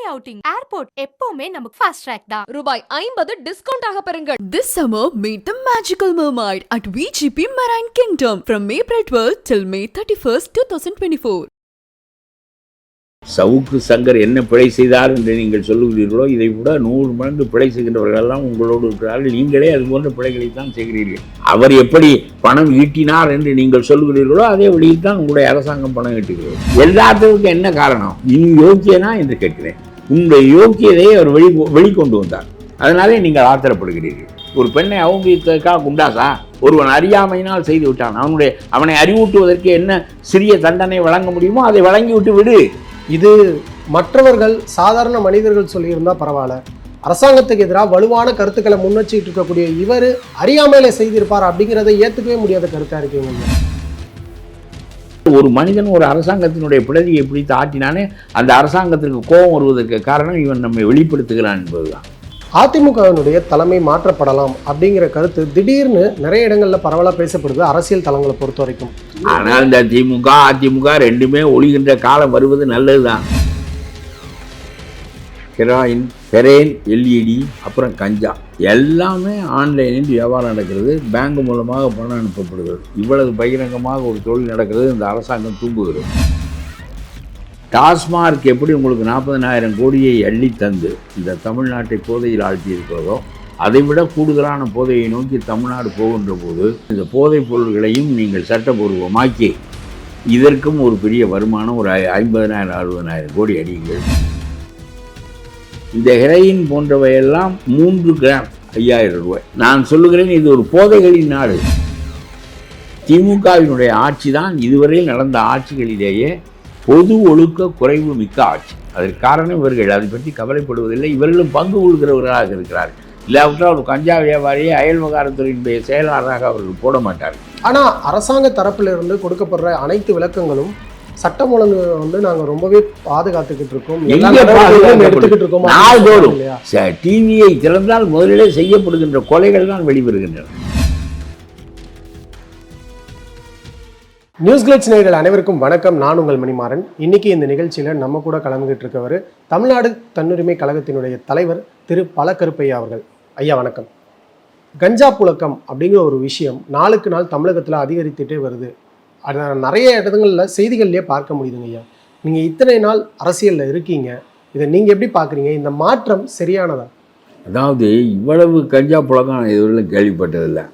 Family outing airport எப்பவுமே நமக்கு fast track தான். ரூபாய் ஐம்பது டிஸ்கவுண்ட் ஆக பெறுங்கள். This summer, meet the magical mermaid at VGP Marine Kingdom from April 12th till May 31st, 2024. சவுக்கு சங்கர் என்ன பிழை செய்தார் என்று நீங்கள் சொல்லுகிறீர்களோ இதை விட நூறு மடங்கு பிழை செய்கின்றவர்கள் எல்லாம் உங்களோடு இருக்கிறார்கள். நீங்களே அது போன்ற பிழைகளை தான் செய்கிறீர்கள். அவர் எப்படி பணம் ஈட்டினார் என்று நீங்கள் சொல்லுகிறீர்களோ அதே வழியில் தான் உங்களுடைய அரசாங்கம் பணம் ஈட்டுகிறது. எல்லாத்துக்கும் என்ன காரணம்? நீ யோக்கியனா என்று கேட்கிறேன். உங்களுடைய யோக்கியதையை அவர் வெளி வெளிக்கொண்டு வந்தார். அதனாலே நீங்கள் ஆத்திரப்படுகிறீர்கள். ஒரு பெண்ணை அவமதித்ததற்காக குண்டாசா ஒருவன் அறியாமையினால் செய்து விட்டான். அவனுடைய அவனை அறிவூட்டுவதற்கு என்ன சிறிய தண்டனை வழங்க முடியுமோ அதை வழங்கி விட்டு விடு. இது மற்றவர்கள் சாதாரண மனிதர்கள் சொல்லியிருந்தால் பரவாயில்ல. அரசாங்கத்துக்கு எதிராக வலுவான கருத்துக்களை முன்னெச்சிட்டு இருக்கக்கூடிய இவர் அறியாமையில செய்திருப்பார் அப்படிங்கிறத ஏற்றுக்கவே முடியாத கருத்தாக இருக்கீங்க. ஒரு மனிதன் ஒரு அரசாங்கத்தினுடைய பிடரியை பிடித்து ஆட்டினானே அந்த அரசாங்கத்திற்கு கோபம் வருவதற்கு காரணம் இவன் நம்மை வெளிப்படுத்துகிறான் என்பதுதான். அதிமுகவினுடைய தலைமை மாற்றப்படலாம் அப்படிங்கிற கருத்து திடீர்னு நிறைய இடங்கள்ல பரவலா பேசப்படுது அரசியல் தளங்களை பொறுத்த வரைக்கும். ஆனால் இந்த திமுக அதிமுக ரெண்டுமே ஒளிகின்ற காலம் வருவது நல்லதுதான். ஹெரேன் எல்இடி அப்புறம் கஞ்சா. எல்லாமே ஆன்லைனில் வியாபாரம் நடக்கிறது. பேங்க் மூலமாக பணம் அனுப்பப்படுகிறது. இவ்வளவு பகிரங்கமாக ஒரு தொழில் நடக்கிறது. இந்த அரசாங்கம் தூங்குகிறது. டாஸ்மார்க் எப்படி உங்களுக்கு நாற்பதனாயிரம் கோடியை அள்ளி தந்து இந்த தமிழ்நாட்டை போதையில் ஆழ்த்தி இருக்கிறதோ அதைவிட கூடுதலான போதையை நோக்கி தமிழ்நாடு போகின்ற போது இந்த போதைப் பொருள்களையும் நீங்கள் சட்டபூர்வமாக்கி இதற்கும் ஒரு பெரிய வருமானம் ஒரு ஐ- ஐம்பதனாயிரம் அறுபதனாயிரம் கோடி அடியுங்கள். இந்த ஹெரோயின் போன்றவையெல்லாம் மூன்று கிராம் ஐயாயிரம் ரூபாய். நான் சொல்லுகிறேன் இது ஒரு போதைகளின் நாடு. திமுகவினுடைய ஆட்சி தான் இதுவரையில் நடந்த ஆட்சிகளிலேயே பொது ஒழுக்க குறைவு மிக்க ஆட்சி. அதற்கு காரணம் இவர்கள் அதை பற்றி கவலைப்படுவதில்லை. இவர்களும் பங்கு கொள்கிறவர்களாக இருக்கிறார்கள். இல்லாவிட்டால் ஒரு கஞ்சா வியாபாரியை அயல் விவகாரத்துறையினுடைய செயலாளராக அவர்கள் போட மாட்டார்கள். ஆனால் அரசாங்க தரப்பிலிருந்து கொடுக்கப்படுற அனைத்து விளக்கங்களும் சட்டம் ஒழுங்கு வந்து நாங்க ரொம்பவே பாதுகாத்துக்கிட்டு இருக்கோம்? எடுத்துக்கிட்டு இருக்கோம்? நாள்தோறும் டிவியை திறந்தால் முதலிலே செய்யப்படுகின்ற கொலைகள் தான் வெளிவருகின்றன. நியூஸ் கிளிட்ஸ் நேயர்கள் அனைவருக்கும் வணக்கம். நான் உங்கள் மணிமாறன். இன்னைக்கு இந்த நிகழ்ச்சியில நம்ம கூட கலந்துகிட்டு இருக்கவர் தமிழ்நாடு தன்னுரிமை கழகத்தினுடைய தலைவர் திரு பல கருப்பையா அவர்கள். ஐயா வணக்கம். கஞ்சா புழக்கம் அப்படிங்கிற ஒரு விஷயம் நாளுக்கு நாள் தமிழகத்துல அதிகரித்துட்டே வருது. அதை நிறைய இடங்களில் செய்திகள்லேயே பார்க்க முடியுதுங்க ஐயா. நீங்கள் இத்தனை நாள் அரசியலில் இருக்கீங்க. இதை நீங்கள் எப்படி பார்க்குறீங்க? இந்த மாற்றம் சரியானதா? அதாவது இவ்வளவு கஞ்சா புழக்கம் நான் இதுவரையிலும் கேள்விப்பட்டதில்லை.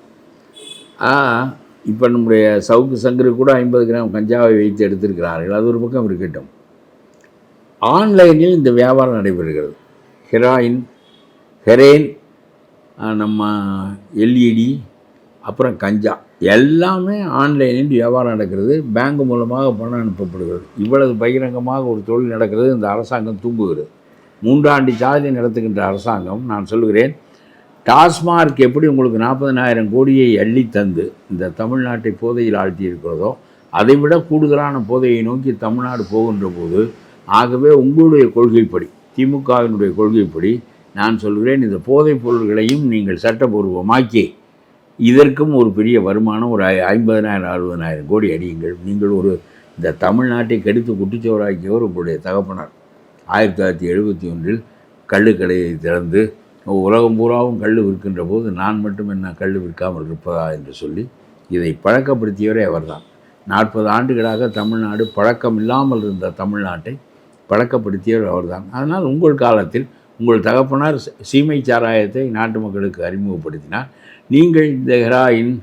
இப்போ நம்முடைய சவுக்கு சங்கரு கூட ஐம்பது கிராம் கஞ்சாவை வைத்து எடுத்திருக்கிறார்கள். அது ஒரு பக்கம் இருக்கட்டும். ஆன்லைனில் இந்த வியாபாரம் நடைபெறுகிறது. ஹெராயின் ஹெரேன் நம்ம எல்இடி அப்புறம் கஞ்சா. எல்லாமே ஆன்லைனில் வியாபாரம் நடக்கிறது. பேங்க் மூலமாக பணம் அனுப்பப்படுகிறது. இவ்வளவு பகிரங்கமாக ஒரு தொழில் நடக்கிறது. இந்த அரசாங்கம் தூங்குகிறது. மூன்றாண்டு சாதனை நடத்துகின்ற அரசாங்கம் நான் சொல்கிறேன் டாஸ்மார்க் எப்படி உங்களுக்கு நாற்பதனாயிரம் கோடியை அள்ளி தந்து இந்த தமிழ்நாட்டை போதையில் ஆழ்த்தி இருக்கிறதோ அதைவிட கூடுதலான போதையை நோக்கி தமிழ்நாடு போகின்ற போது ஆகவே உங்களுடைய கொள்கைப்படி திமுகவினுடைய கொள்கைப்படி நான் சொல்கிறேன் இந்த போதைப் பொருள்களையும் நீங்கள் சட்டபூர்வமாக்கி இதற்கும் ஒரு பெரிய வருமானம் ஒரு ஐ- ஐம்பதனாயிரம் அறுபதனாயிரம் கோடி அடியுங்கள். நீங்கள் ஒரு இந்த தமிழ்நாட்டை கெடுத்து குட்டிச்சோராக்கியவர் உங்களுடைய தகப்பனார்? ஆயிரத்தி தொள்ளாயிரத்தி எழுபத்தி ஒன்றில் கள்ளுக்கடையை திறந்து உலகம் பூராவும் கல் விற்கின்ற போது நான் மட்டும் என்ன கல் விற்காமல் இருப்பதா என்று சொல்லி இதை பழக்கப்படுத்தியவரே அவர்தான். நாற்பது ஆண்டுகளாக தமிழ்நாடு பழக்கம் இல்லாமல் இருந்த தமிழ்நாட்டை பழக்கப்படுத்தியவர் அவர்தான். அதனால் உங்கள் காலத்தில் உங்கள் தகப்பனார் சீமை சாராயத்தை நாட்டு மக்களுக்கு அறிமுகப்படுத்தினார். நீங்கள் இந்த ஹெராயின்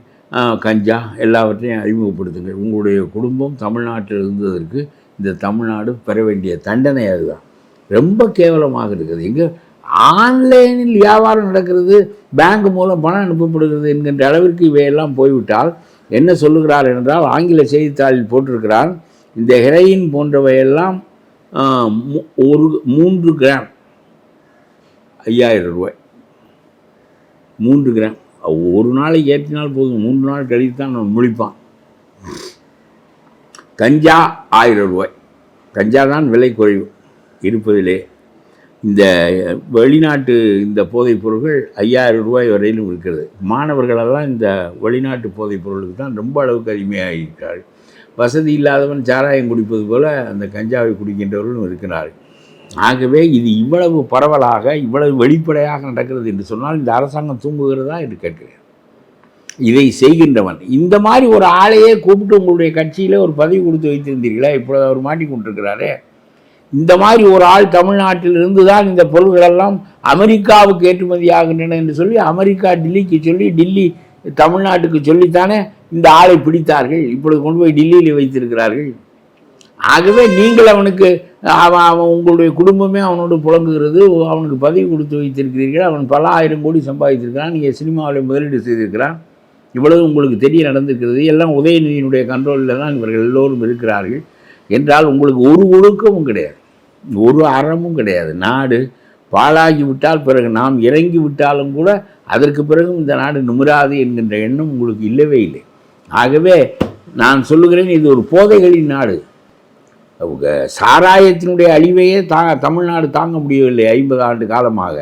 கஞ்சா எல்லாவற்றையும் அறிமுகப்படுத்துங்கள். உங்களுடைய குடும்பம் தமிழ்நாட்டில் இருந்ததற்கு இந்த தமிழ்நாடு பெற வேண்டிய தண்டனை அதுதான். ரொம்ப கேவலமாக இருக்குது. இங்கே ஆன்லைனில் வியாபாரம் நடக்கிறது பேங்க் மூலம் பணம் அனுப்பப்படுகிறது என்கின்ற அளவிற்கு இவையெல்லாம் போய்விட்டால் என்ன சொல்லுகிறார் என்றால் ஆங்கில செய்தித்தாளில் போட்டிருக்கிறார் இந்த ஹெரோயின் போன்றவையெல்லாம் மு- ஒரு மூன்று கிராம் ஐயாயிரம் ரூபாய். மூன்று கிராம். ஒரு நாளைக்கு ஏற்றினால் போதும் மூன்று நாள் கழித்து தான் நம்ம முழிப்பான் கஞ்சா ஆயிரம் ரூபாய். கஞ்சா தான் விலை குறைவு இருப்பதிலே. இந்த வெளிநாட்டு இந்த போதைப் பொருட்கள் ஐயாயிரம் ரூபாய் வரையிலும் இருக்கிறது. மாணவர்களெல்லாம் இந்த வெளிநாட்டு போதைப் பொருளுக்கு தான் ரொம்ப அளவுக்கு அடிமையாக இருக்கிறார்கள் வசதி இல்லாதவன் சாராயம் குடிப்பது போல் அந்த கஞ்சாவை குடிக்கின்றவர்களும் இருக்கிறார்கள். ஆகவே இது இவ்வளவு பரவலாக இவ்வளவு வெளிப்படையாக நடக்கிறது என்று சொன்னால் இந்த அரசாங்கம் தூங்குகிறதா என்று கேட்கிறேன். இதை செய்கின்றவன். இந்த மாதிரி ஒரு ஆளையே கூப்பிட்டு உங்களுடைய கட்சியில் ஒரு பதவி கொடுத்து வைத்திருந்தீர்களா? இப்பொழுது அவர் மாட்டிக்கொண்டிருக்கிறாரே இந்த மாதிரி ஒரு ஆள் தமிழ்நாட்டிலிருந்து தான் இந்த பொருள்களெல்லாம் அமெரிக்காவுக்கு ஏற்றுமதி ஆகின்றன என்று சொல்லி அமெரிக்கா டில்லிக்கு சொல்லி டில்லி தமிழ்நாட்டுக்கு சொல்லித்தானே இந்த ஆளை பிடித்தார்கள். இப்பொழுது கொண்டு போய் டில்லியில் வைத்திருக்கிறார்கள். ஆகவே நீங்கள் அவனுக்கு அவன் அவன் உங்களுடைய குடும்பமே அவனோடு புழங்குகிறது. அவனுக்கு பதவி கொடுத்து வைத்திருக்கிறீர்கள். அவன் பல ஆயிரம் கோடி சம்பாதித்திருக்கிறான். நீங்கள் சினிமாவில் முதலீடு செய்திருக்கிறான். இவ்வளவு உங்களுக்கு தெரிய நடந்திருக்கிறது. எல்லாம் உதயநிதியினுடைய கண்ட்ரோலில் தான் இவர்கள் எல்லோரும் இருக்கிறார்கள். என்றால் உங்களுக்கு ஒரு ஒழுக்கமும் கிடையாது. ஒரு அறமும் கிடையாது. நாடு பாழாகி விட்டால் பிறகு நாம் இறங்கி விட்டாலும் கூட அதற்கு பிறகும் இந்த நாடு நிமிராது என்கின்ற எண்ணம் உங்களுக்கு இல்லவே இல்லை. ஆகவே நான் சொல்லுகிறேன் இது ஒரு போதைகளின் நாடு. சாராயத்தினுடைய அழிவையே தா தமிழ்நாடு தாங்க முடியவில்லை ஐம்பது ஆண்டு காலமாக.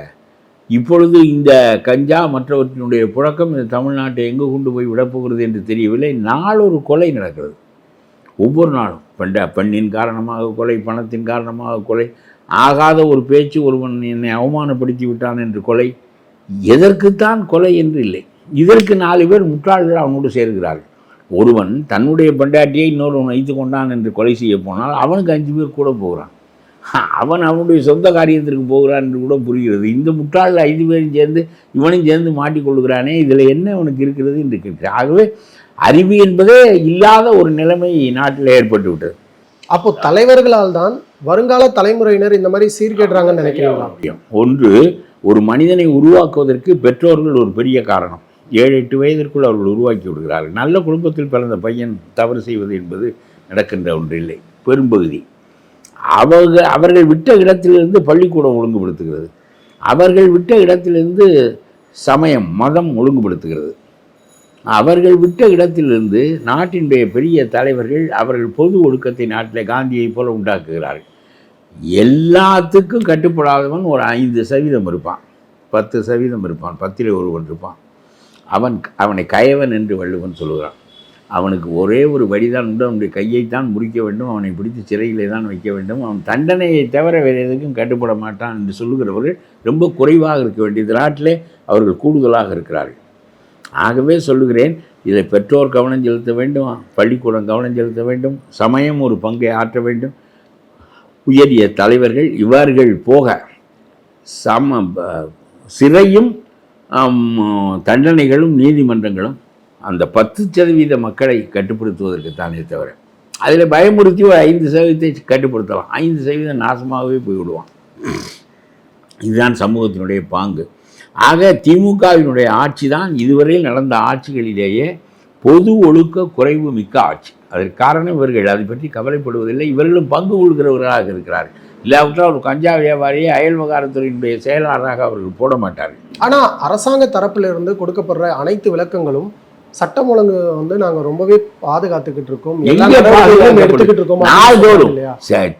இப்பொழுது இந்த கஞ்சா மற்றவற்றினுடைய புழக்கம் இந்த தமிழ்நாட்டை எங்கு கொண்டு போய் விடப்போகிறது என்று தெரியவில்லை. நாளொரு கொலை நடக்கிறது. ஒவ்வொரு நாளும். பெண்ட பெண்ணின் காரணமாக கொலை பணத்தின் காரணமாக கொலை ஆகாத ஒரு பேச்சு ஒருவன் என்னை அவமானப்படுத்தி விட்டான் என்று கொலை. எதற்குத்தான் கொலை என்று இல்லை. இதற்கு நாலு பேர் முட்டாள்கள் அவனோடு சேர்கிறார்கள். ஒருவன் தன்னுடைய பண்டாட்டியை இன்னொருவன் வைத்து கொண்டான் என்று கொலை செய்ய போனால் அவனுக்கு அஞ்சு பேர் கூட போகிறான். அவன் அவனுடைய சொந்த காரியத்திற்கு போகிறான் என்று கூட புரிகிறது. இந்த முட்டாள் ஐந்து பேரும் சேர்ந்து இவனும் சேர்ந்து மாட்டிக்கொள்கிறானே இதில் என்ன அவனுக்கு இருக்கிறது என்று கேட்கிறேன் ஆகவே அறிவு என்பதே இல்லாத ஒரு நிலைமை நாட்டில் ஏற்பட்டு விட்டது அப்போ தலைவர்களால் தான் வருங்கால தலைமுறையினர் இந்த மாதிரி சீர்கேடுறாங்கன்னு முக்கியம் ஒன்று ஒரு மனிதனை உருவாக்குவதற்கு பெற்றோர்கள் ஒரு பெரிய காரணம். ஏழு எட்டு வயதிற்குள் அவர்கள் உருவாக்கி விடுகிறார்கள். நல்ல குடும்பத்தில் பிறந்த பையன் தவறு செய்வது என்பது நடக்கின்ற ஒன்றில்லை. பெரும்பகுதி. அவங்க அவர்கள் விட்ட இடத்திலிருந்து பள்ளிக்கூடம் ஒழுங்குபடுத்துகிறது. அவர்கள் விட்ட இடத்திலிருந்து சமயம் மதம் ஒழுங்குபடுத்துகிறது. அவர்கள் விட்ட இடத்திலிருந்து நாட்டினுடைய பெரிய தலைவர்கள் அவர்கள் பொது ஒழுக்கத்தை நாட்டில் காந்தியைப் போல உண்டாக்குகிறார்கள். எல்லாத்துக்கும் கட்டுப்படாதவன் ஒரு ஐந்து சதவீதம் இருப்பான். பத்து சதவீதம் இருப்பான். பத்தில் ஒருவன் இருப்பான். அவன் அவனை கயவன் என்று வள்ளுவன் சொல்லுகிறான். அவனுக்கு ஒரே ஒரு வழிதான் உண்டு. அவனுடைய தான் முறிக்க வேண்டும். அவனை பிடித்து சிறையிலே தான் வைக்க வேண்டும். அவன் தண்டனையை தவிர வேறு எதுக்கும் கட்டுப்பட மாட்டான் என்று சொல்லுகிறவர்கள் ரொம்ப குறைவாக இருக்க வேண்டியது நாட்டிலே அவர்கள் கூடுதலாக இருக்கிறார்கள். ஆகவே சொல்லுகிறேன் இதை பெற்றோர் கவனம் செலுத்த வேண்டும். பள்ளிக்கூடம் கவனம் செலுத்த வேண்டும். சமயம் ஒரு பங்கை ஆற்ற வேண்டும். உயரிய தலைவர்கள் இவர்கள் போக சம ப- சிறையும் தண்டனைகளும் நீதிமன்றங்களும் அந்த பத்து சதவீத மக்களை கட்டுப்படுத்துவதற்கு தானே தவிர அதில் பயமுறுத்தி ஒரு ஐந்து சதவீதத்தை கட்டுப்படுத்தலாம். ஐந்து சதவீதம் நாசமாகவே போய்விடுவான். இதுதான் சமூகத்தினுடைய பாங்கு. ஆக திமுகவினுடைய ஆட்சி தான் இதுவரையில் நடந்த ஆட்சிகளிலேயே பொது ஒழுக்க குறைவு மிக்க ஆட்சி. அதற்கு காரணம் இவர்கள். அதை பற்றி கவலைப்படுவதில்லை. இவர்களும் பங்கு கொள்கிறவர்களாக இருக்கிறார்கள். இல்லாவிட்டால் ஒரு கஞ்சா வியாபாரியை அயல் விவகாரத்துறையினுடைய செயலாளராக அவர்கள் போட மாட்டார்கள். ஆனா அரசாங்க தரப்புல இருந்து கொடுக்கப்படுற அனைத்து விளக்கங்களும் சட்டம் ஒழுங்கு வந்து நாங்க ரொம்பவே பாதுகாத்துக்கிட்டு இருக்கோம்? எடுத்துக்கிட்டு இருக்கோம்? நாள்தோறும்.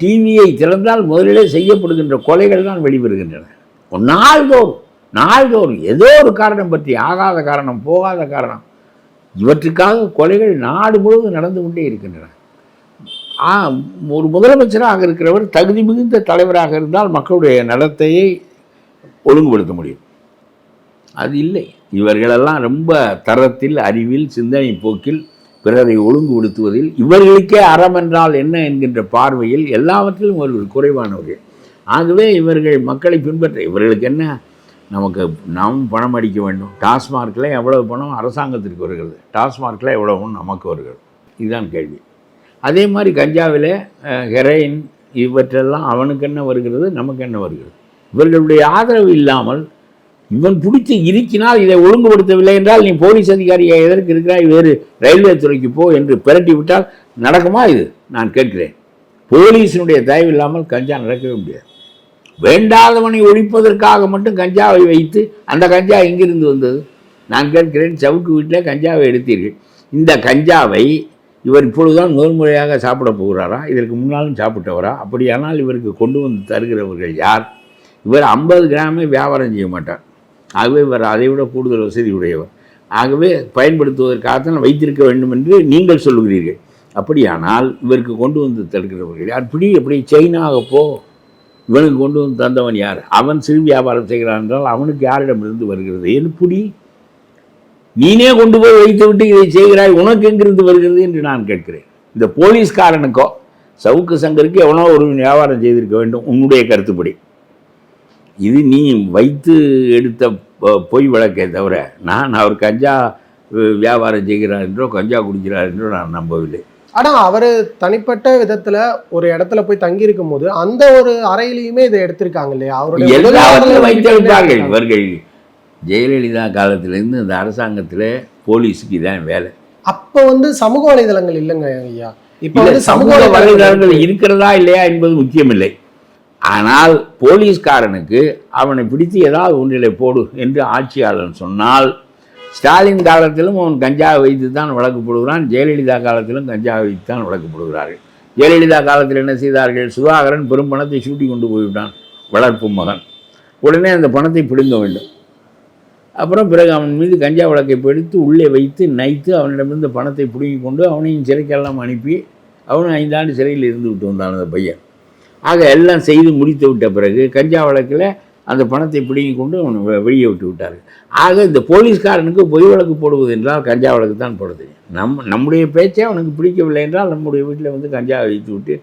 டிவியை திறந்தால் முதலிலே செய்யப்படுகின்ற கொலைகள் தான் வெளிவருகின்றன. ஒரு நாள்தோறும் நாள்தோறும் ஏதோ ஒரு காரணம் பற்றி ஆகாத காரணம் போகாத காரணம் இவற்றுக்காக கொலைகள் நாடு முழுவதும் நடந்து கொண்டே இருக்கின்றன. ஒரு முதலமைச்சராக இருக்கிறவர் தகுதி மிகுந்த தலைவராக இருந்தால் மக்களுடைய நடத்தையை ஒழுங்குபடுத்த முடியும். அது இல்லை. இவர்களெல்லாம் ரொம்ப தரத்தில் அறிவில் சிந்தனை போக்கில் பிறரை ஒழுங்குபடுத்துவதில் இவர்களுக்கே அறம் என்றால் என்ன என்கின்ற பார்வையில் எல்லாவற்றிலும் இவர்கள் குறைவானவர்கள். ஆகவே இவர்கள் மக்களை பின்பற்ற இவர்களுக்கு என்ன? நமக்கு நாம் பணம் அடிக்க வேண்டும். டாஸ்மார்க்கில் எவ்வளவு பணம்? அரசாங்கத்திற்கு வருகிறது. டாஸ்மார்க்கில் எவ்வளவு நமக்கு வருகிறது. இதுதான் கேள்வி. அதே மாதிரி கஞ்சாவில் ஹெரோயின் இவற்றெல்லாம் அவனுக்கு என்ன வருகிறது? நமக்கு என்ன வருகிறது? இவர்களுடைய ஆதரவு இல்லாமல் இவன் பிடிச்சி இருக்கினால் இதை ஒழுங்குபடுத்தவில்லை என்றால் நீ போலீஸ் அதிகாரியை எதற்கு இருக்கிறாய்? வேறு ரயில்வே துறைக்கு போ என்று பிரட்டி விட்டால் நடக்குமா இது? நான் கேட்கிறேன். போலீஸினுடைய தயவு இல்லாமல் கஞ்சா நடக்கவே முடியாது. வேண்டாதவனை ஒழிப்பதற்காக மட்டும் கஞ்சாவை வைத்து அந்த கஞ்சா எங்கிருந்து வந்தது? நான் கேட்கிறேன் சவுக்கு வீட்டில் கஞ்சாவை எடுத்தீர்கள். இந்த கஞ்சாவை இவர் இப்பொழுதுதான் முதல் முறையாக சாப்பிட போகிறாரா? இதற்கு முன்னாலும் சாப்பிட்டவரா? அப்படியானால் இவருக்கு கொண்டு வந்து தருகிறவர்கள் யார்? இவர் ஐம்பது கிராமே வியாபாரம் செய்ய மாட்டார். ஆகவே இவர் அதை விட கூடுதல் வசதி உடையவர் ஆகவே பயன்படுத்துவதற்காகத்தான் வைத்திருக்க வேண்டும் என்று நீங்கள் சொல்லுகிறீர்கள். அப்படியானால் இவருக்கு கொண்டு வந்து தடுக்கிறவர்கள் யார்? பிடி எப்படி? செயினாக போ. இவனுக்கு கொண்டு வந்து தந்தவன் யார்? அவன் சிறு வியாபாரம் செய்கிறான் என்றால் அவனுக்கு யாரிடமிருந்து வருகிறது? எப்படி நீனே கொண்டு போய் வைத்து விட்டு இதை செய்கிறாய் உனக்கு எங்கிருந்து வருகிறது என்று நான் கேட்கிறேன். இந்த போலீஸ்காரனுக்கோ சவுக்கு சங்கருக்கு எவனோ ஒரு வியாபாரம் செய்திருக்க வேண்டும் உன்னுடைய கருத்துப்படி. இது நீ வைத்து எடுத்த பொய் வழக்கே தவிர நான் அவர் கஞ்சா வியாபாரம் செய்கிறார் என்றோ கஞ்சா குடிக்கிறார் என்றோ நான் நம்பவில்லை. ஆனா அவரு தனிப்பட்ட விதத்துல ஒரு இடத்துல போய் தங்கி இருக்கும் போது அந்த ஒரு அறையிலயுமே இதை எடுத்திருக்காங்க இல்லையா? அவருடைய உதவியாளர்கள் வைத்திருப்பார்கள். இவர்கள். ஜெயலலிதா காலத்திலேருந்து இந்த அரசாங்கத்தில் போலீஸுக்கு இதான் வேலை. அப்ப வந்து சமூக வலைதளங்கள் இல்லைங்க ஐயா. இப்ப வந்து சமூக வலைதளங்கள் வலைதளங்கள் இருக்கிறதா இல்லையா என்பது முக்கியமில்லை. ஆனால் போலீஸ்காரனுக்கு அவனை பிடித்து ஏதாவது ஒன்றிலே போடு என்று ஆட்சியாளன் சொன்னால் ஸ்டாலின் காலத்திலும் அவன் கஞ்சா வைத்து தான் வழக்கு போடுகிறான் ஜெயலலிதா காலத்திலும் கஞ்சா வைத்து தான் வழக்கு போடுகிறார்கள் ஜெயலலிதா காலத்தில் என்ன செய்தார்கள்? சுதாகரன் பெரும் பணத்தை சூட்டி கொண்டு போய்விட்டான் வளர்ப்பு மகன். உடனே அந்த பணத்தை பிடுங்க வேண்டும். அப்புறம் பிறகு அவன் மீது கஞ்சா வழக்கை பிடித்து உள்ளே வைத்து நைத்து அவனிடமிருந்து பணத்தை பிடுங்கி கொண்டு அவனையும் சிறைக்கெல்லாம் அனுப்பி அவனும் ஐந்தாண்டு சிறையில் இருந்து விட்டு வந்தான் அந்த பையன். ஆக எல்லாம் செய்து முடித்து விட்ட பிறகு கஞ்சா வழக்கில் அந்த பணத்தை பிடுங்கி கொண்டு அவனை வெளியே விட்டு விட்டார்கள். ஆக இந்த போலீஸ்காரனுக்கு பொய் வழக்கு போடுவது என்றால் கஞ்சா வழக்கு தான் போடுது நம் நம்முடைய பேச்சே அவனுக்கு பிடிக்கவில்லை என்றால் நம்முடைய வீட்டில் வந்து கஞ்சா வைத்து விட்டு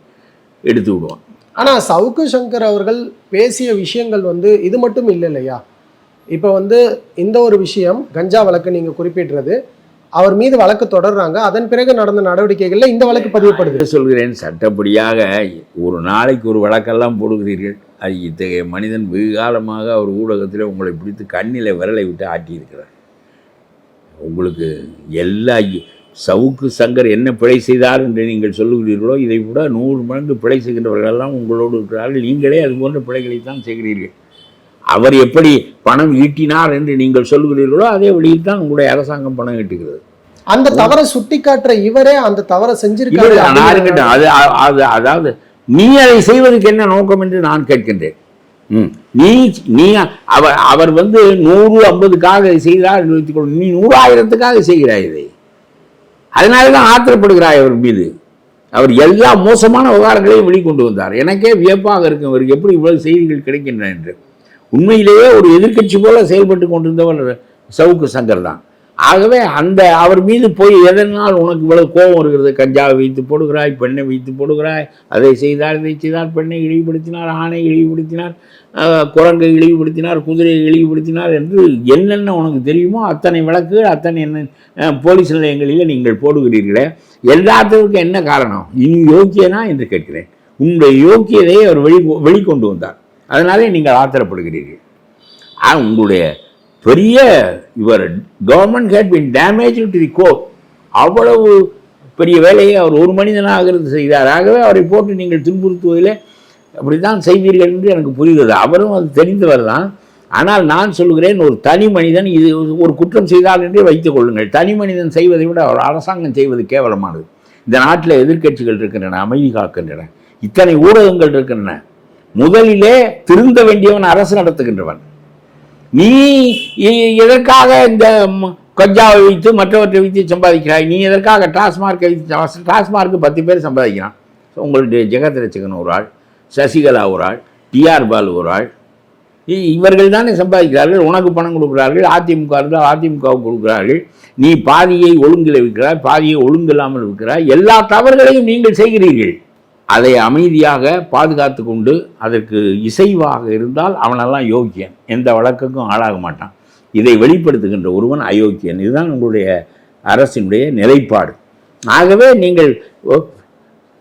எடுத்து விடுவான். ஆனால் சவுக்கு சங்கர் அவர்கள் பேசிய விஷயங்கள் வந்து இது மட்டும் இல்லை இல்லையா இப்போ வந்து இந்த ஒரு விஷயம் கஞ்சா வழக்கு நீங்க குறிப்பிடுறது அவர் மீது வழக்கு தொடர்றாங்க அதன் பிறகு நடந்த நடவடிக்கைகளில் இந்த வழக்கு பதிவுப்படுது சொல்கிறேன் சட்டப்படியாக ஒரு நாளைக்கு ஒரு வழக்கெல்லாம் போடுகிறீர்கள். அது இத்தகைய மனிதன் வெகு காலமாக அவர் ஊடகத்தில் உங்களை பிடித்து கண்ணில் விரலை விட்டு ஆட்டியிருக்கிறார். உங்களுக்கு எல்லா சவுக்கு சங்கர் என்ன பிழை செய்தார் என்று நீங்கள் சொல்லுகிறீர்களோ இதை விட நூறு மடங்கு பிழை செய்கின்றவர்களெல்லாம் உங்களோடு இருக்கிறார்கள். நீங்களே அது போன்ற பிழைகளை தான் செய்கிறீர்கள். அவர் எப்படி பணம் ஈட்டினார் என்று நீங்கள் சொல்லுகிறீர்களோ அதே வழியில் தான் உங்களுடைய அரசாங்கம் பணம் ஈட்டுகிறது. அந்த தவறை சுட்டி காட்டுற இவரே அந்த தவறை செஞ்சிருக்காரு நான் இருக்கட்டும். அது அது அதாவது நீ அதை செய்வதற்கு என்ன நோக்கம் என்று நான் கேட்கின்றேன். நீ நீ அவர் அவர் வந்து நூறு ஐம்பதுக்காக இதை செய்கிறார் என்று வைத்துக்கொள் நீ நூறாயிரத்துக்காக செய்கிறாய் இதை. அதனால தான் ஆத்திரப்படுகிறாய் அவர் மீது. அவர் எல்லா மோசமான விவகாரங்களையும் வெளிக்கொண்டு வந்தார். எனக்கே வியப்பாக இருக்கும் இவருக்கு எப்படி இவ்வளவு செய்திகள் கிடைக்கின்றன என்று. உண்மையிலேயே ஒரு எதிர்க்கட்சி போல செயல்பட்டு கொண்டிருந்தவர் சவுக்கு சங்கர் தான். ஆகவே அந்த அவர் மீது போய் எதனால் உனக்கு இவ்வளவு கோபம் வருகிறது? கஞ்சாவை வைத்து போடுகிறாய் பெண்ணை வைத்து போடுகிறாய் அதை செய்தால் இதை செய்தால் பெண்ணை இழிவுபடுத்தினார் ஆணை இழிவுபடுத்தினார் குரங்கை இழிவுபடுத்தினார் குதிரையை இழிவுபடுத்தினார் என்று என்னென்ன உனக்கு தெரியுமோ அத்தனை விளக்கு அத்தனை என்ன போலீஸ் நிலையங்களில் நீங்கள் போடுகிறீர்களே எல்லாத்துக்கும் என்ன காரணம்? இனி யோக்கியனா என்று கேட்கிறேன். உன்னுடைய யோக்கியதையை அவர் வெளி வெளிக்கொண்டு வந்தார். அதனாலே நீங்கள் ஆத்திரப்படுகிறீர்கள். ஆ உங்களுடைய பெரிய இவர் government had been damage to the go அவ்வளவு பெரிய வேலையை அவர் ஒரு மனிதனாக இருந்து செய்தார். ஆகவே அவரை போட்டு நீங்கள் துன்புறுத்துவதிலே அப்படித்தான் செய்வீர்கள் என்று எனக்கு புரிகிறது அவரும் அது தெரிந்தவர் தான். ஆனால் நான் சொல்கிறேன் ஒரு தனி மனிதன் இது ஒரு குற்றம் செய்தால் என்றே வைத்துக் கொள்ளுங்கள். தனி மனிதன் செய்வதை விட ஒரு அரசாங்கம் செய்வது கேவலமானது. இந்த நாட்டில் எதிர்க்கட்சிகள் இருக்கின்றன அமைதி காக்கின்றன. இத்தனை ஊடகங்கள் இருக்கின்றன. முதலிலே திருந்த வேண்டியவன் அரசு நடத்துகின்றவன். நீ எதற்காக இந்த ம- வைத்து மற்றவற்றை வைத்து சம்பாதிக்கிறாய்? நீ எதற்காக டாஸ்மார்க்கை வைத்து டாஸ்மார்க்கு பத்து பேர் சம்பாதிக்கிறான்? உங்களுடைய ஜெகத் ரசிகன் ஒரு ஆள் சசிகலா ஒரு ஆள் டிஆர் பால் ஒரு ஆள். இவர்கள் தானே சம்பாதிக்கிறார்கள் உனக்கு பணம் கொடுக்கிறார்கள் அதிமுக இருந்தால் அதிமுகவுக்கு கொடுக்கிறார்கள். நீ பாதியை ஒழுங்கில் விற்கிறாய் பாதியை ஒழுங்கில்லாமல் விற்கிறாய் எல்லா தவறுகளையும் நீங்கள் செய்கிறீர்கள். அதை அமைதியாக பாதுகாத்து கொண்டு அதற்கு இசைவாக இருந்தால் அவனெல்லாம் யோக்கியன் எந்த வழக்குக்கும் ஆளாக மாட்டான். இதை வெளிப்படுத்துகின்ற ஒருவன் அயோக்கியன். இதுதான் உங்களுடைய அரசினுடைய நிலைப்பாடு. ஆகவே நீங்கள்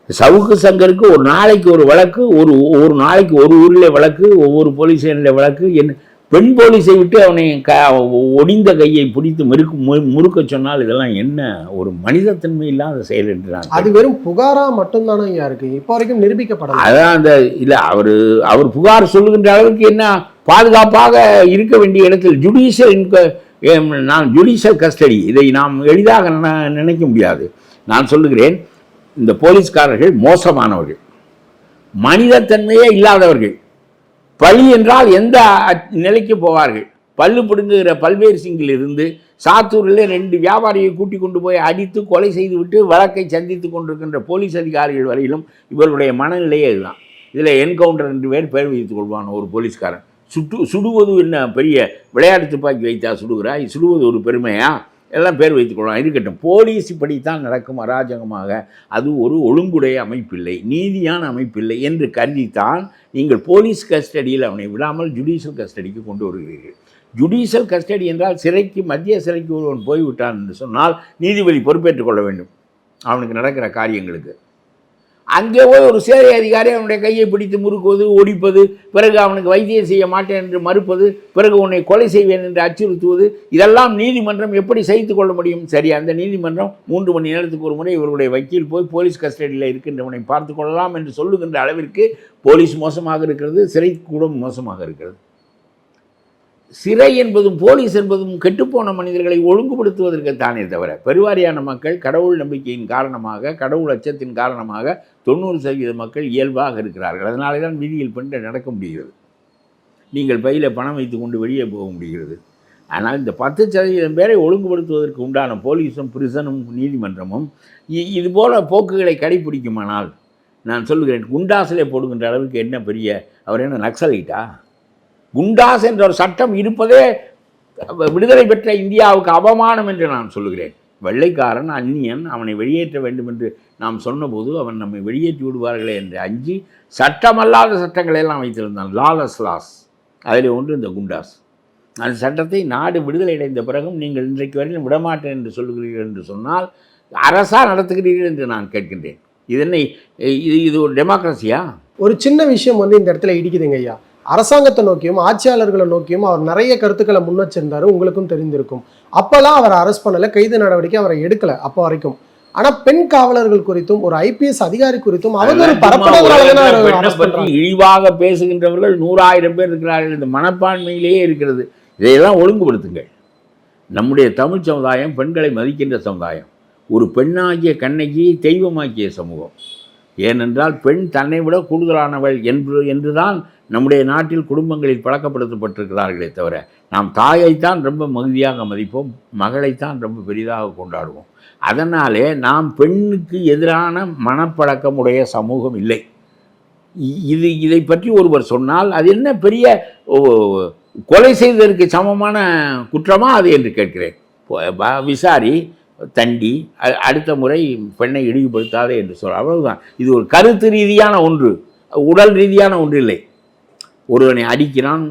சவுக்கு சங்கருக்கு ஒரு நாளைக்கு ஒரு வழக்கு ஒரு ஒரு நாளைக்கு ஒரு ஊரில் வழக்கு ஒவ்வொரு போலீஸ் ஸ்டேஷனில் வழக்கு என் பெண் போலீஸை விட்டு அவனை க ஒடிந்த கையை பிடித்து முறுக்கு மு- முறுக்க சொன்னால் இதெல்லாம் என்ன? ஒரு மனிதத்தன்மை இல்லாத செயல் என்று நான் அது வெறும் புகாரா மட்டும்தானே ஐயா இருக்கு. இப்போ வரைக்கும் நிரூபிக்கப்படல. அதான் அந்த இல்லை அவர் அவர் புகார் சொல்லுகின்ற அளவுக்கு என்ன பாதுகாப்பாக இருக்க வேண்டிய இடத்தில் ஜுடிஷியல் நான் ஜுடிஷியல் கஸ்டடி இதை நாம் எளிதாக நின- நினைக்க முடியாது. நான் சொல்லுகிறேன் இந்த போலீஸ்காரர்கள் மோசமானவர்கள். மனிதத்தன்மையே இல்லாதவர்கள். பழி என்றால் எந்த நிலைக்கு போவார்கள்? பல்லு பிடுங்குகிற பல்வேறு சிங்கில் இருந்து சாத்தூரில் ரெண்டு வியாபாரியை கூட்டி கொண்டு போய் அடித்து கொலை செய்துவிட்டு வழக்கை சந்தித்து கொண்டிருக்கின்ற போலீஸ் அதிகாரிகள் வரையிலும் இவர்களுடைய மனநிலையே இதுதான். இதில் என்கவுண்டர் ரெண்டு பேர் பேர் வைத்துக் கொள்வான் ஒரு போலீஸ்காரன். சுட்டு சுடுவது என்ன? பெரிய விளையாட்டு துப்பாக்கி வைத்தா சுடுகிறாய்? சுடுவது ஒரு பெருமையா? எல்லாம் பேர் வைத்துக் கொள்ளலாம் இருக்கட்டும் போலீஸ் இப்படித்தான் நடக்கும் அராஜகமாக. அது ஒரு ஒழுங்குடைய அமைப்பில்லை நீதியான அமைப்பில்லை என்று கருதித்தான் நீங்கள் போலீஸ் கஸ்டடியில் அவனை விடாமல் ஜுடிஷியல் கஸ்டடிக்கு கொண்டு வருகிறீர்கள். ஜுடிஷியல் கஸ்டடி என்றால் சிறைக்கு மத்திய சிறைக்கு ஒருவன் போய்விட்டான் என்று சொன்னால் நீதிபதி பொறுப்பேற்றுக் கொள்ள வேண்டும். அவனுக்கு நடக்கிற காரியங்களுக்கு. அங்கே போய் ஒரு சேவை அதிகாரி அவனுடைய கையை பிடித்து முறுக்குவது ஒடிப்பது பிறகு அவனுக்கு வைத்தியம் செய்ய மாட்டேன் என்று மறுப்பது பிறகு உன்னை கொலை செய்வேன் என்று அச்சுறுத்துவது இதெல்லாம் நீதிமன்றம் எப்படி சகித்து கொள்ள முடியும்? சரி அந்த நீதிமன்றம் மூன்று மணி நேரத்துக்கு ஒரு முறை இவருடைய வக்கீல் போய் போலீஸ் கஸ்டடியில் இருக்கின்றவனை பார்த்து கொள்ளலாம் என்று சொல்லுகின்ற அளவிற்கு போலீஸ் மோசமாக இருக்கிறது சிறை கூட மோசமாக இருக்கிறது. சிறை என்பதும் போலீஸ் என்பதும் கெட்டுப்போன மனிதர்களை ஒழுங்குபடுத்துவதற்கு தானே தவிர பெருவாரியான மக்கள் கடவுள் நம்பிக்கையின் காரணமாக கடவுள் அச்சத்தின் காரணமாக தொண்ணூறு சதவீத மக்கள் இயல்பாக இருக்கிறார்கள். அதனாலே தான் வீதியில் பெண்கள் நடக்க முடிகிறது. நீங்கள் பையில் பணம் வைத்து கொண்டு வெளியே போக முடிகிறது. ஆனால் இந்த பத்து சதவீதம் பேரை ஒழுங்குபடுத்துவதற்கு உண்டான போலீஸும் பிரிசனும் நீதிமன்றமும் இ- இது போல போக்குகளை கடைபிடிக்குமானால் நான் சொல்லுகிறேன் குண்டாசிலே போடுகின்ற அளவுக்கு என்ன பெரிய அவர் என்ன நக்சலைட்டா? குண்டாஸ் என்ற ஒரு சட்டம் இருப்பதே விடுதலை பெற்ற இந்தியாவுக்கு அவமானம் என்று நான் சொல்லுகிறேன். வெள்ளைக்காரன் அந்நியன் அவனை வெளியேற்ற வேண்டும் என்று நாம் சொன்னபோது அவன் நம்மை வெளியேற்றி விடுவார்களே என்று அஞ்சி சட்டமல்லாத சட்டங்களை எல்லாம் வைத்திருந்தான். Lawless laws. அதில் ஒன்று இந்த குண்டாஸ். அந்த சட்டத்தை நாடு விடுதலை அடைந்த பிறகும் நீங்கள் இன்றைக்கு வரையிலும் விடமாட்டேன் என்று சொல்லுகிறீர்கள் என்று சொன்னால் அரசா நடத்துகிறீர்கள் என்று நான் கேட்கின்றேன். இது என்ன இது இது ஒரு டெமோக்ரஸியா ஒரு சின்ன விஷயம் வந்து இந்த இடத்துல இடிக்குதுங்க ஐயா. அரசாங்கத்தை நோக்கியும் ஆட்சியாளர்களை நோக்கியும் அவர் நிறைய கருத்துக்களை முன் வச்சிருந்தாரு. உங்களுக்கும் தெரிந்திருக்கும். அப்பெல்லாம் அவரை அரெஸ்ட் பண்ணல கைது நடவடிக்கை அவரை எடுக்கல அப்போ வரைக்கும். ஆனா பெண் காவலர்கள் குறித்தும் ஒரு ஐபிஎஸ் அதிகாரி குறித்தும் பற்றி பண்றாங்க. இழிவாக பேசுகின்றவர்கள் நூறாயிரம் பேர் இருக்கிறார்கள். இந்த மனப்பான்மையிலேயே இருக்கிறது. இதையெல்லாம் ஒழுங்குபடுத்துங்கள். நம்முடைய தமிழ் சமுதாயம் பெண்களை மதிக்கின்ற சமுதாயம். ஒரு பெண்ணாகிய கண்ணகி தெய்வமாக்கிய சமூகம். ஏனென்றால் பெண் தன்னை விட கூடுதலானவள் என்று என்றுதான் நம்முடைய நாட்டில் குடும்பங்களில் பழக்கப்படுத்தப்பட்டிருக்கிறார்களே தவிர நாம் தாயைத்தான் ரொம்ப மகிழ்ச்சியாக மதிப்போம் மகளைத்தான் ரொம்ப பெரிதாக கொண்டாடுவோம். அதனாலே நாம் பெண்ணுக்கு எதிரான மனப்பழக்கமுடைய சமூகம் இல்லை. இ- இது இதை பற்றி ஒருவர் சொன்னால் அது என்ன பெரிய கொலை செய்ததற்கு சமமான குற்றமா அது என்று கேட்கிறேன். விசாரி தண்டி அடுத்த முறை பெண்ணை இழிவுபடுத்தாதே என்று சொல்ல அவ்வளவுதான். இது ஒரு கருத்து ரீதியான ஒன்று. உடல் ரீதியான ஒன்று இல்லை. ஒருவனை அடிக்கிறான்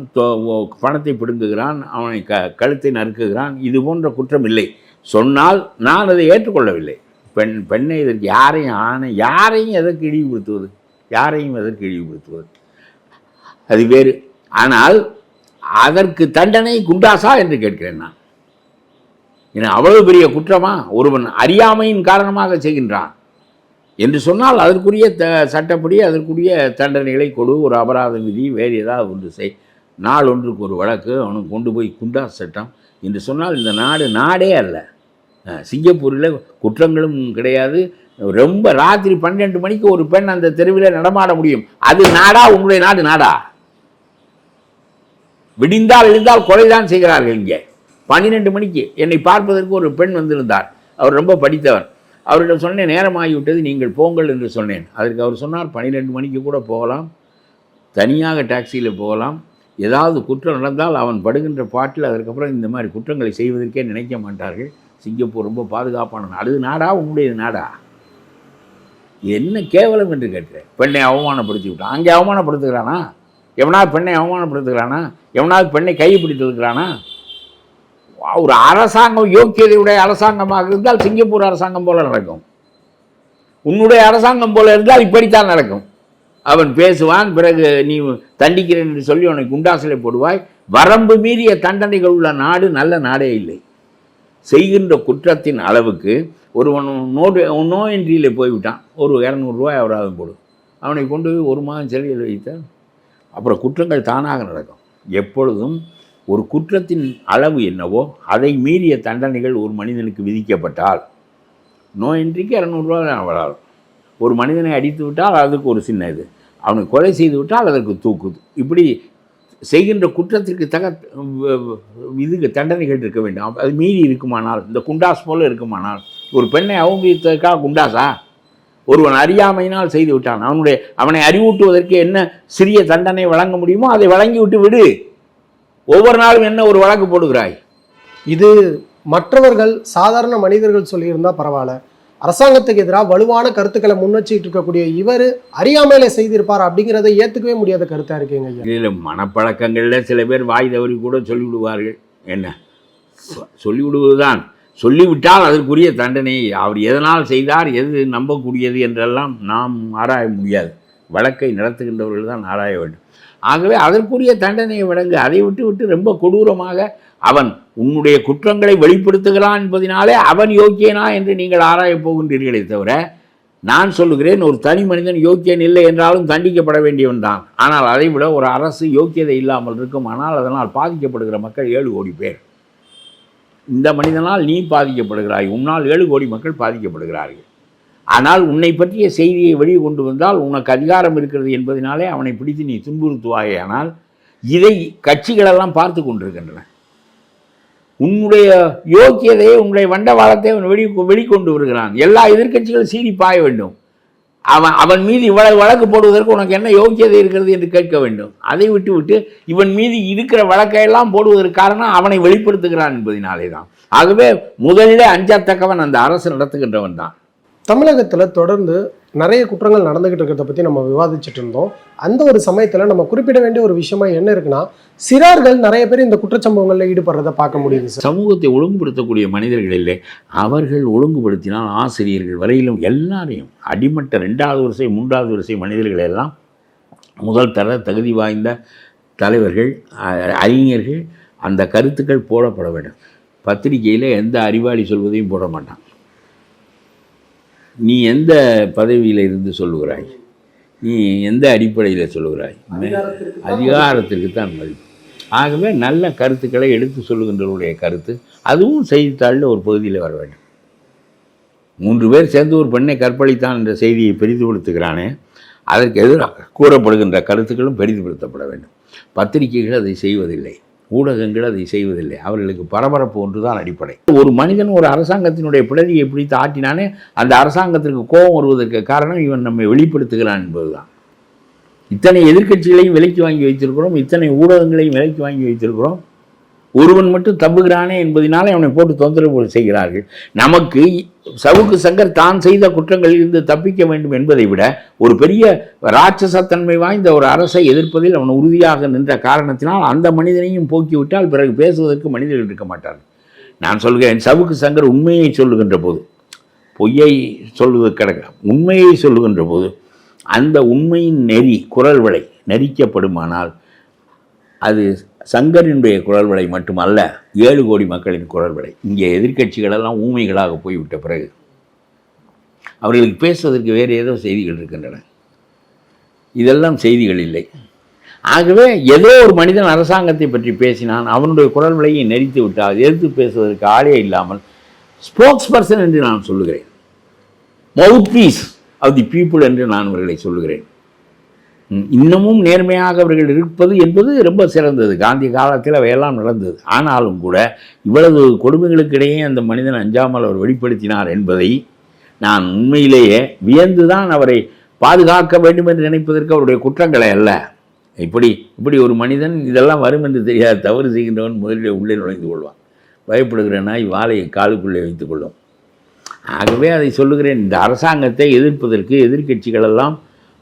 பணத்தை பிடுங்குகிறான் அவனை க கழுத்தை நறுக்குகிறான் இது போன்ற குற்றம் இல்லை. சொன்னால் நான் அதை ஏற்றுக்கொள்ளவில்லை. பெண் பெண்ணை இதற்கு யாரையும் ஆணை யாரையும் எதற்கு இழிவுபடுத்துவது? யாரையும் எதற்கு இழிவுபடுத்துவது? அது வேறு. ஆனால் அதற்கு தண்டனை குண்டாசா என்று கேட்கிறேன் நான். என அவ்வளவு பெரிய குற்றமா ஒருவன் அறியாமையின் காரணமாக செய்கின்றான்? என்று சொன்னால் அதற்குரிய த சட்டப்படி அதற்குரிய தண்டனைகளை கொடு ஒரு அபராத விதி வேறு ஏதாவது ஒன்று செய். நாள் ஒன்றுக்கு ஒரு வழக்கு அவனுக்கு கொண்டு போய் குண்டா சட்டம் என்று சொன்னால் இந்த நாடு நாடே அல்ல. சிங்கப்பூரில் குற்றங்களும் கிடையாது. ரொம்ப ராத்திரி பன்னெண்டு மணிக்கு ஒரு பெண் அந்த தெருவில் நடமாட முடியும். அது நாடா? உங்களுடைய நாடு நாடா? விடிந்தால் எழுந்தால் கொலைதான் செய்கிறார்கள் இங்கே. பன்னிரெண்டு மணிக்கு என்னை பார்ப்பதற்கு ஒரு பெண் வந்திருந்தார். அவர் ரொம்ப படித்தவர். அவரிடம் சொன்னேன் நேரமாகிவிட்டது நீங்கள் போங்கள் என்று சொன்னேன். அதற்கு அவர் சொன்னார் பன்னிரெண்டு மணிக்கு கூட போகலாம். தனியாக டாக்ஸியில் போகலாம். ஏதாவது குற்றம் நடந்தால் அவன் படுகின்ற பாட்டில் அதற்கப்புறம் இந்த மாதிரி குற்றங்களை செய்வதற்கே நினைக்க மாட்டார்கள். சிங்கப்பூர் ரொம்ப பாதுகாப்பான நாடு அது நாடா? உங்களுடைய நாடா? என்ன கேவலம்? என்று கேட்கிறேன். பெண்ணை அவமானப்படுத்தி விட்டான் அங்கே அவமானப்படுத்துகிறானா? எவனாவது பெண்ணை அவமானப்படுத்துகிறானா? எவனாவது பெண்ணை கையை பிடித்திருக்கிறானா ஒரு அரசாங்கம் யோக்கியதையுடைய அரசாங்கமாக இருந்தால் சிங்கப்பூர் அரசாங்கம் போல நடக்கும். உன்னுடைய அரசாங்கம் போல இருந்தால் இப்படித்தான் நடக்கும். அவன் பேசுவான் பிறகு நீ தண்டிக்கிறேன் என்று சொல்லி உனக்கு குண்டாசிலை போடுவாய். வரம்பு மீறிய தண்டனைகள் உள்ள நாடு நல்ல நாடே இல்லை. செய்கின்ற குற்றத்தின் அளவுக்கு ஒருவன் நோட்டு நோ என்ட்ரியில் போய்விட்டான். ஒரு இரநூறுவாய் அவராது போடும் அவனை கொண்டு போய் ஒரு மாதம் சிறையில் வைத்தால் அப்புறம் குற்றங்கள் தானாக நடக்கும். எப்பொழுதும் ஒரு குற்றத்தின் அளவு என்னவோ அதை மீறிய தண்டனைகள் ஒரு மனிதனுக்கு விதிக்கப்பட்டால் நோயின்றிக்கு இரநூறுவா வராது. ஒரு மனிதனை அடித்து விட்டால் அதுக்கு ஒரு சின்ன இது. அவனை கொலை செய்து விட்டால் அதற்கு தூக்குது இப்படி செய்கின்ற குற்றத்திற்கு தக வ- இதுக்கு தண்டனைகள் இருக்க வேண்டும். அது மீறி இருக்குமானால் இந்த குண்டாஸ் போல இருக்குமானால் ஒரு பெண்ணை அவமதித்ததுக்காக குண்டாசா ஒருவன் அறியாமையினால் செய்து விட்டான். அவனுடைய அவனை அறிவூட்டுவதற்கு என்ன சிறிய தண்டனை வழங்க முடியுமோ அதை வழங்கி விட்டு விடு. ஒவ்வொரு நாளும் என்ன ஒரு வழக்கு போடுகிறாய்? இது மற்றவர்கள் சாதாரண மனிதர்கள் சொல்லியிருந்தா பரவாயில்ல. அரசாங்கத்துக்கு எதிராக வலுவான கருத்துக்களை முன் வச்சுட்டு இருக்கக்கூடிய இவர் அறியாமையில செய்திருப்பார் அப்படிங்கிறத ஏத்துக்கவே முடியாத கருத்தா இருக்கீங்க மனப்பழக்கங்களில் சில பேர் வாய் தவறி கூட சொல்லிவிடுவார்கள். என்ன? சொல்லிவிடுவதுதான். சொல்லிவிட்டால் அதற்குரிய தண்டனை. அவர் எதனால் செய்தார் எது நம்பக்கூடியது என்றெல்லாம் நாம் ஆராய முடியாது. வழக்கை நடத்துகின்றவர்கள் தான் ஆராய வேண்டும். ஆகவே அதற்குரிய தண்டனையை வழங்கு அதை விட்டு விட்டு ரொம்ப கொடூரமாக அவன் உன்னுடைய குற்றங்களை வெளிப்படுத்துகிறான் என்பதினாலே அவன் யோக்கியனா என்று நீங்கள் ஆராயப் போகின்றீர்களே தவிர நான் சொல்லுகிறேன் ஒரு தனி மனிதன் யோக்கியன் இல்லை என்றாலும் தண்டிக்கப்பட வேண்டியவன் தான். ஆனால் அதை விட ஒரு அரசு யோக்கியதை இல்லாமல் இருக்கும் ஆனால் அதனால் பாதிக்கப்படுகிற மக்கள் ஏழு கோடி பேர். இந்த மனிதனால் நீ பாதிக்கப்படுகிறாய் உன்னால் ஏழு கோடி மக்கள் பாதிக்கப்படுகிறார்கள். ஆனால் உன்னை பற்றிய செய்தியை வெளியே கொண்டு வந்தால் உனக்கு அதிகாரம் இருக்கிறது என்பதனாலே அவனை பிடித்து நீ துன்புறுத்துவாயானால் இதை கட்சிகளெல்லாம் பார்த்து கொண்டிருக்கின்றன. உன்னுடைய யோக்கியதையை உன்னுடைய வண்டவாளத்தை அவன் வெளி வெளிக்கொண்டு வருகிறான். எல்லா எதிர்க்கட்சிகளும் சீறி பாய வேண்டும். அவன் அவன் மீது இவ்வளவு வழக்கு போடுவதற்கு உனக்கு என்ன யோக்கியதை இருக்கிறது என்று கேட்க வேண்டும். அதை விட்டு விட்டு இவன் மீது இருக்கிற வழக்கையெல்லாம் போடுவதற்கு காரணம் அவனை வெளிப்படுத்துகிறான் என்பதனாலே தான் ஆகவே முதலிலே அஞ்சத்தக்கவன் அந்த அரசு நடத்துகின்றவன் தான் தமிழகத்தில் தொடர்ந்து நிறைய குற்றங்கள் நடந்துகிட்டு இருக்கிறத பற்றி நம்ம விவாதிச்சுட்டு இருந்தோம். அந்த ஒரு சமயத்தில் நம்ம குறிப்பிட வேண்டிய ஒரு விஷயமா என்ன இருக்குன்னா சிறார்கள் நிறைய பேர் இந்த குற்றச்சம்பவங்களில் ஈடுபடுறத பார்க்க முடியுது சமூகத்தை ஒழுங்குபடுத்தக்கூடிய மனிதர்கள் இல்லை. அவர்கள் ஒழுங்குபடுத்தினால் ஆசிரியர்கள் வரையிலும் எல்லாரையும் அடிமட்ட ரெண்டாவது வரிசை மூன்றாவது வரிசை மனிதர்கள் எல்லாம் முதல் தர தகுதி வாய்ந்த தலைவர்கள் அறிஞர்கள் அந்த கருத்துக்கள் போடப்பட வேண்டும். பத்திரிகையில் எந்த அறிவாளி சொல்வதையும் போட மாட்டான். நீ எந்த பதவியில் இருந்து சொல்லுகிறாய்? நீ எந்த அடிப்படையில் சொல்லுகிறாய்? அதிகாரத்திற்கு தான் மதிப்பு ஆகவே நல்ல கருத்துக்களை எடுத்து சொல்லுகின்றவருடைய கருத்து அதுவும் செய்தித்தாளில் ஒரு பகுதியில் வர வேண்டும். மூன்று பேர் சேர்ந்து ஒரு பெண்ணை கற்பழித்தான் என்ற செய்தியை பெரிதுபடுத்துகிறானே அதற்கு எதிராக கூறப்படுகின்ற கருத்துக்களும் பெரிதுபடுத்தப்பட வேண்டும். பத்திரிகைகள் அதை செய்வதில்லை. ஊடகங்கள் அதை செய்வதில்லை. அவர்களுக்கு பரபரப்பு ஒன்றுதான் அடிப்படை. ஒரு மனிதன் ஒரு அரசாங்கத்தினுடைய பிடரியை பிடித்து ஆட்டினானே அந்த அரசாங்கத்திற்கு கோபம் வருவதற்கு காரணம் இவன் நம்மை வெளிப்படுத்துகிறான் என்பதுதான். இத்தனை எதிர்க்கட்சிகளையும் விலைக்கு வாங்கி வைத்திருக்கிறோம் இத்தனை ஊடகங்களையும் விலைக்கு வாங்கி வைத்திருக்கிறோம். ஒருவன் மட்டும் தப்புகிறானே என்பதனாலே அவனை போட்டு தொந்தரவு செய்கிறார்கள். நமக்கு சவுக்கு சங்கர் தான் செய்த குற்றங்களில் இருந்து தப்பிக்க வேண்டும் என்பதை விட ஒரு பெரிய ராட்சசத்தன்மை வாய்ந்த ஒரு அரசை எதிர்ப்பதில் அவன் உறுதியாக நின்ற காரணத்தினால் அந்த மனிதனையும் போக்கிவிட்டால் பிறகு பேசுவதற்கு மனிதர்கள் இருக்க மாட்டார்கள். நான் சொல்கிறேன் சவுக்கு சங்கர் உண்மையை சொல்லுகின்ற போது பொய்யை சொல்வது கிடக்க உண்மையை சொல்லுகின்ற போது அந்த உண்மையின் நெறி குரல் வளை நெரிக்கப்படுமானால் அது சங்கரினுடைய குரல் விலை மட்டுமல்ல ஏழு கோடி மக்களின் குரல் விலை இங்கே எதிர்க்கட்சிகளெல்லாம் ஊமைகளாக போய்விட்ட பிறகு அவர்களுக்கு பேசுவதற்கு வேறு ஏதோ செய்திகள் இருக்கின்றன. இதெல்லாம் செய்திகள் இல்லை. ஆகவே ஏதோ ஒரு மனிதன் அரசாங்கத்தை பற்றி பேசினான் அவனுடைய குரல் விலையை நெறித்து விட்டால் எதிர்த்து பேசுவதற்கு ஆளே இல்லாமல் ஸ்போக்ஸ் பர்சன் என்று நான் சொல்லுகிறேன். Mouthpiece of the people என்று நான் அவர்களை சொல்லுகிறேன். இன்னமும் நேர்மையாக அவர்கள் இருப்பது என்பது ரொம்ப சிறந்தது. காந்தி காலத்தில் அவையெல்லாம் நடந்தது. ஆனாலும் கூட இவ்வளவு கொடுமைகளுக்கிடையே அந்த மனிதன் அஞ்சாமல் அவர் வெளிப்படுத்தினார் என்பதை நான் உண்மையிலேயே வியந்துதான் அவரை பாதுகாக்க வேண்டும் என்று நினைப்பதற்கு அவருடைய குற்றங்களை அல்ல. இப்படி இப்படி ஒரு மனிதன் இதெல்லாம் வரும் என்று தெரியாத. தவறு செய்கின்றவன் முதலில் உள்ளே நுழைந்து கொள்வான். பயப்படுகிற நாய் வாழையை காலுக்குள்ளே வைத்துக் கொள்ளும். ஆகவே அதை சொல்லுகிறேன். இந்த அரசாங்கத்தை எதிர்ப்பதற்கு எதிர்க்கட்சிகளெல்லாம்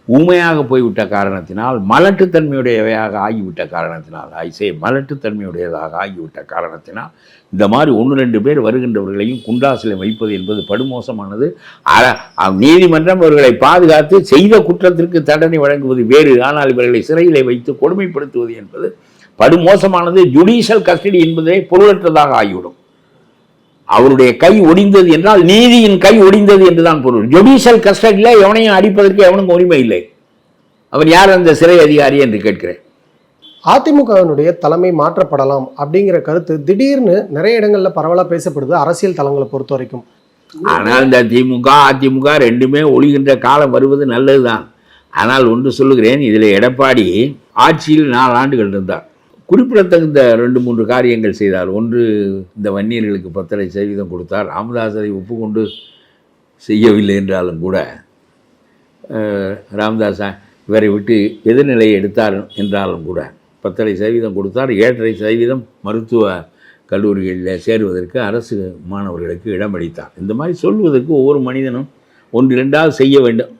ஊமையாக போய்விட்ட காரணத்தினால் மலட்டுத்தன்மையுடையவையாக ஆகிவிட்ட காரணத்தினால் ஐசே மலட்டுத்தன்மையுடையதாக ஆகிவிட்ட காரணத்தினால் இந்த மாதிரி ஒன்று ரெண்டு பேர் வருகின்றவர்களையும் குண்டாசிலை வைப்பது என்பது படுமோசமானது. அ- நீதிமன்றம் அவர்களை பாதுகாத்து செய்த குற்றத்திற்கு தண்டனை வழங்குவது வேறு ஆனால் இவர்களை சிறையிலே வைத்து கொடுமைப்படுத்துவது என்பது படுமோசமானது. ஜுடிஷியல் கஸ்டடி என்பதே பொருளற்றதாக ஆகிவிடும். அவருடைய கை ஒடிந்தது என்றால் நீதியின் கை ஒடிந்தது என்றுதான் பொருள். ஜுடிஷியல் கஸ்டடியில் எவனையும் அடிப்பதற்கு எவனுக்கும் உரிமை இல்லை. அவர் யார் அந்த சிறை அதிகாரி என்று கேட்கிறேன். அதிமுகவினுடைய தலைமை மாற்றப்படலாம் அப்படிங்கிற கருத்து திடீர்னு நிறைய இடங்கள்ல பரவலா பேசப்படுது அரசியல் தளங்களை பொறுத்த வரைக்கும். ஆனால் இந்த திமுக அதிமுக ரெண்டுமே ஒழிகின்ற காலம் வருவது நல்லதுதான். ஆனால் ஒன்று சொல்லுகிறேன் இதில் எடப்பாடி ஆட்சியில் நாலு ஆண்டுகள் இருந்தார். குறிப்பிடத்தகுந்த ரெண்டு மூன்று காரியங்கள் செய்தார். ஒன்று இந்த வன்னியர்களுக்கு பத்தரை சதவீதம் கொடுத்தார். ராமதாசரை ஒப்புக்கொண்டு செய்யவில்லை என்றாலும் கூட அஹ், ராமதாஸ் இவரை விட்டு எதிர்நிலையை எடுத்தார் என்றாலும் கூட பத்தரை சதவீதம் கொடுத்தார். ஏழரை சதவீதம் மருத்துவ கல்லூரிகளில் சேருவதற்கு அரசு மாணவர்களுக்கு இடமளித்தார் இந்த மாதிரி சொல்வதற்கு ஒவ்வொரு மனிதனும் ஒன்று இரண்டாவது செய்ய வேண்டும்.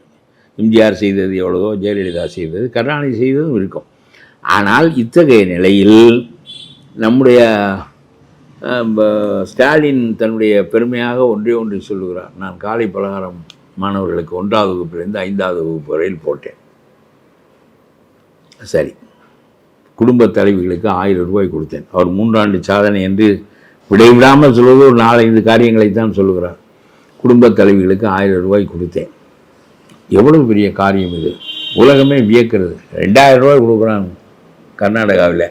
எம்ஜிஆர் செய்தது எவ்வளவோ ஜெயலலிதா செய்தது கருணாநிதி செய்ததும் இருக்கும். ஆனால் இத்தகைய நிலையில் நம்முடைய ஸ்டாலின் தன்னுடைய பெருமையாக ஒன்றே ஒன்று சொல்லுகிறார். நான் காலை பலகாரம் மாணவர்களுக்கு ஒன்றாவது வகுப்பிலிருந்து ஐந்தாவது வகுப்பு வரையில் போட்டேன். சரி. குடும்ப தலைவிகளுக்கு ஆயிரம் ரூபாய் கொடுத்தேன். அவர் மூன்றாண்டு சாதனை என்று விடைவிடாமல் சொல்வது ஒரு நாலஞ்சு காரியங்களைத்தான் சொல்லுகிறார். குடும்ப தலைவிகளுக்கு ஆயிரம் ரூபாய் கொடுத்தேன். எவ்வளவு பெரிய காரியம் இது? உலகமே வியக்கிறது. ரெண்டாயிரம் ரூபாய் கொடுக்குறாங்க. கர்நாடகாவில்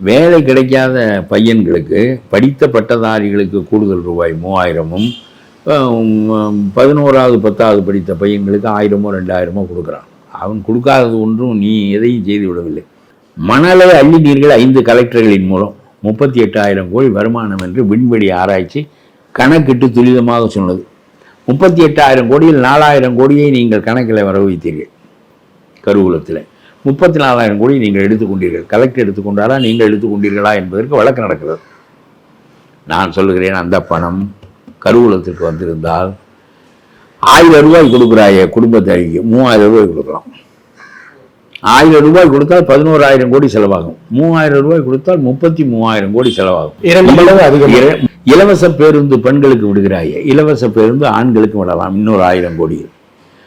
வேலை கிடைக்காத பையன்களுக்கு படித்த பட்டதாரிகளுக்கு கூடுதல் ரூபாய் மூவாயிரமும் பதினோராவது பத்தாவது படித்த பையன்களுக்கு ஆயிரமோ ரெண்டாயிரமோ கொடுக்குறான். அவன் கொடுக்காதது ஒன்றும் நீ எதையும் செய்து விடவில்லை. மணலை அள்ளினீர்கள் ஐந்து கலெக்டர்களின் மூலம். முப்பத்தி எட்டாயிரம் கோடி வருமானம் என்று விண்வெளி ஆராய்ச்சி கணக்கிட்டு துரிதமாக சொன்னது. முப்பத்தி எட்டாயிரம் கோடியில் நாலாயிரம் கோடியை நீங்கள் கணக்கில் வர வைத்தீர்கள் கருவூலத்தில். முப்பத்தி நாலாயிரம் கோடி நீங்கள் எடுத்துக்கொண்டீர்கள். கலெக்டர் எடுத்துக்கொண்டாரா? நீங்கள் எடுத்துக்கொண்டீர்களா என்பதற்கு வழக்கு நடக்கிறது. நான் சொல்லுகிறேன் அந்த பணம் கருவூலத்திற்கு வந்திருந்தால் ஆயிரம் ரூபாய் கொடுக்குறாயே குடும்பத்தாரிக்கு மூவாயிரம் ரூபாய் கொடுக்கலாம். ஆயிரம் ரூபாய் கொடுத்தால் பதினோராயிரம் கோடி செலவாகும். மூவாயிரம் ரூபாய் கொடுத்தால் முப்பத்தி மூவாயிரம் கோடி செலவாகும். இலவச பேருந்து பெண்களுக்கு விடுகிறாயே இலவச பேருந்து ஆண்களுக்கு விடலாம். இன்னொரு ஆயிரம் கோடி.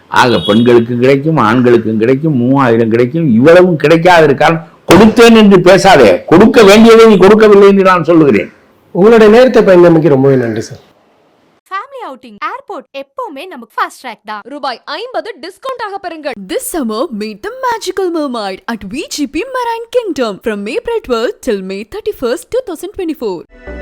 ஆக பெண்களுக்கும் கிடைக்கும் ஆண்களுக்கும் கிடைக்கும் மூவாயிரம் கிடைக்கும் இவ்வளவும் கிடைக்காத இருக்கால் கொடுத்தேன் என்று பேசாதே. கொடுக்க வேண்டியதை நீ கொடுக்கவில்லை என்று நான் சொல்லுகிறேன். உங்களுடைய நேரத்தை பயந்தமைக்கு ரொம்பவே நன்றி சார். ஃபேமிலி அவுட்டிங் ஏர்போர்ட் எப்பவுமே நமக்கு ஃபாஸ்ட் ட்ராக் தான். ரூபாய் ஐம்பது டிஸ்கவுண்ட் ஆக பெறுங்கள். This summer, meet the magical mermaid at VGP Marine Kingdom from April 12th till May 31st, 2024.